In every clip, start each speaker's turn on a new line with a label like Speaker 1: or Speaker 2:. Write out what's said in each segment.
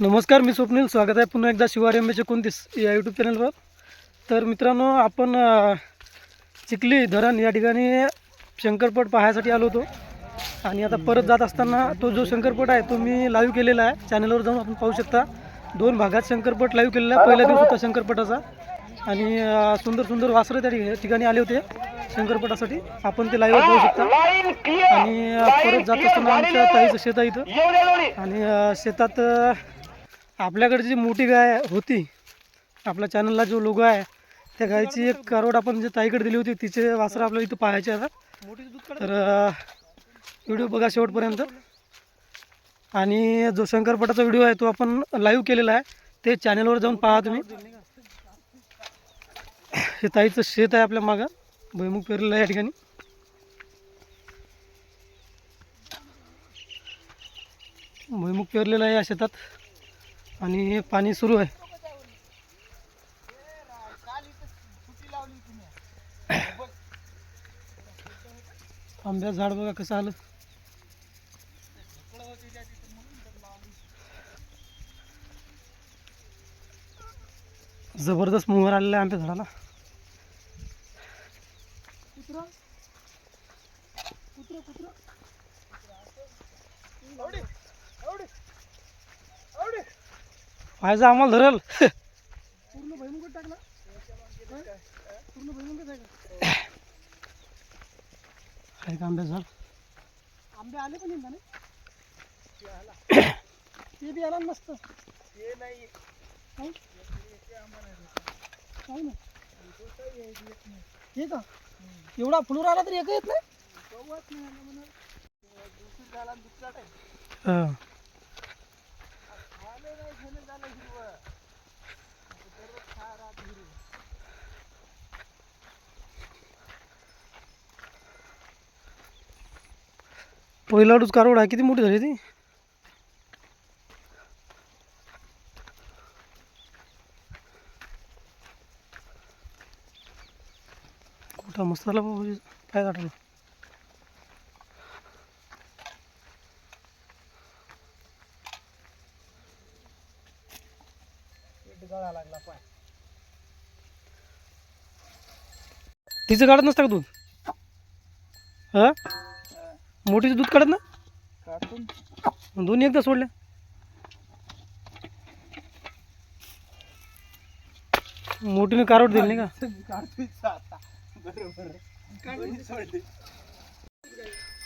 Speaker 1: नमस्कार मी स्वप्नील. स्वागत आहे पुन्हा एकदा शिवार एम एच कोणतीस या यूट्यूब चॅनलवर तर मित्रांनो आपण चिखली धरण या ठिकाणी शंकरपट पाहायसाठी आलो होतो. आणि आता परत जात असताना तो जो शंकरपट आहे तो मी लाईव्ह केलेला आहे. चॅनलवर जाऊन आपण पाहू शकता. दोन भागात शंकरपट लाईव्ह केलेला आहे. पहिला दिवस होता शंकरपटाचा. आणि सुंदर सुंदर वासरं त्या ठिकाणी आले होते शंकरपटासाठी. आपण ते लाईव्ह पाहू शकता. आणि परत जात असताना आमच्या ताईचं शेत आहे इथं. आणि शेतात आपल्याकडे जी मोठी गाय होती आपल्या चॅनलला जो लोगो आहे त्या गायची एक करोड आपण जे ताईकडे दिली होती तिचे वासरं आपल्याला इथं पाहायचे आता तर व्हिडिओ बघा शेवटपर्यंत. आणि जो शंकरपटाचा व्हिडिओ आहे तो आपण लाईव्ह केलेला आहे. ते चॅनलवर जाऊन पहा तुम्ही. हे ताईचं शेत आहे आपल्या मागं. भुईमुग पेरलेलं आहे या ठिकाणी. भुईमुग पेरलेलं आहे या शेतात. आणि पाणी सुरू आहे. आंब्या झाड बघा कसं आलं. जबरदस्त मोहर आलेला आहे आंब्या झाडाला. पाहायचं आम्हाला धरल. पूर्ण भैमुगत टाकला पूर्ण भैमुगत आहे का आहे का आंब्या झाड? आंबे आले पण यंदा नाही. ते बी आला ना मस्त. ते नाही. काय ना हे का? एवढा फुलूर आला तरी एक येत नाही? हा. पहिला डूस कारवड आहे किती मोठी झाली ती? कुठं मस्त झाला पाहिजे काय काढलं लागला पाय. तिचं काढत नसतं का दूध? हा? मोठीचं दूध काढत ना?
Speaker 2: काढून
Speaker 1: दोन्ही एकदा सोडल्या. मोठीने कारवट दिली नाही का?
Speaker 2: काढतोय आता. बरोबर. दोन्ही सोडले.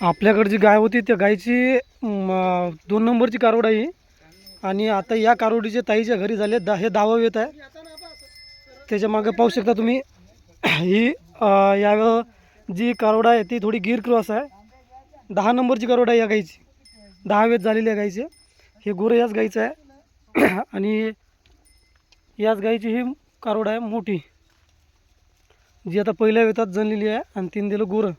Speaker 1: आपल्याकडे जी गाय होती त्या गायची म, दोन नंबरची कारवड आहे ही. आणि आता या कारोडीचे ताईच्या घरी झाले. दा हे दहावं येत आहे. त्याच्यामागे पाहू शकता तुम्ही. ही या जी कारोड आहे ती थोडी गिर क्रॉस आहे. दहा नंबरची कारवड आहे या गाईची. दहा वेत झालेली आहे गाईचे. हे गोरं याच गाईचं आहे. आणि याच गाईची ही कारोड आहे मोठी. जी आता पहिल्या वेतात जणलेली आहे आणि तीन दिलं गोरं.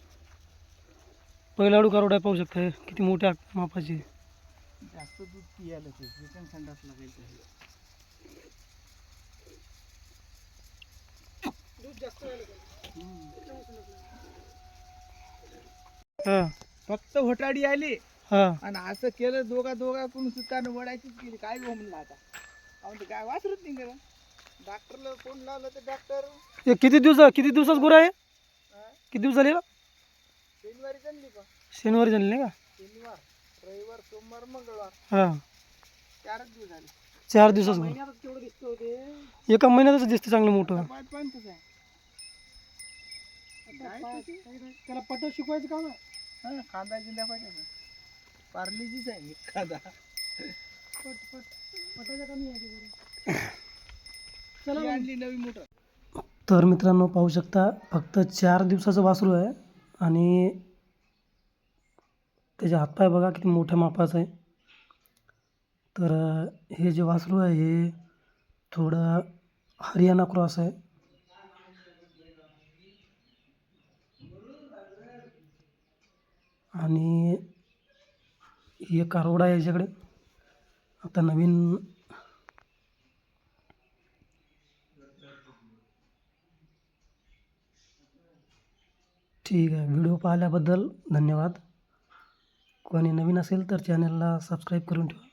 Speaker 1: पहिलाडू कारोड आहे पाहू शकता किती मोठ्या मापाची. आहे.
Speaker 2: जास्त दूध पियाला ते हे पण संडास लागायचं.
Speaker 1: हा.
Speaker 2: फक्त होटाडी आली
Speaker 1: हा.
Speaker 2: आणि असं केलं दोघा दोघा कोण सुतानं वडायचीच केली. काय गो म्हणलं आता? ते काय वासरत नाही गेलं डॉक्टरला फोन लावला तर डॉक्टर
Speaker 1: हे किती दिवस किती दिवसात गोरं आहे? किती दिवस झाले?
Speaker 2: शनिवारी जणली का?
Speaker 1: शनिवारी नाही का?
Speaker 2: शनिवार. रविवार सोमवार मंगळवार.
Speaker 1: हा.
Speaker 2: चारच दिवस झाले.
Speaker 1: चार दिवसात
Speaker 2: महिन्यातच केवढं दिसतो ते
Speaker 1: एका महिन्यातच दिसते चांगलं मोठं.
Speaker 2: आहे. काय?
Speaker 1: त्याला पट शिकवायचं का
Speaker 2: हा, कांदा जिल्हा पाहिजे? पार्लेजीच आहे
Speaker 1: पटाच्या कमी आहे
Speaker 2: ही आणली नवी मोटर.
Speaker 1: तर मित्रांनो पाहू शकता फक्त चार दिवसाचं वासरू आहे आणि त्याचे हातपाय बघा किती मोठ्या मापाचं आहे. तर हे जे वासरू आहे हे थोडं हरियाणा क्रॉस आहे. आणि हे कारवड आहे याच्याकडे. आता नवीन ठीक आहे व्हिडिओ पाहिल्याबद्दल धन्यवाद. कोणी नवीन असेल तर चॅनलला सबस्क्राईब करून ठेवा.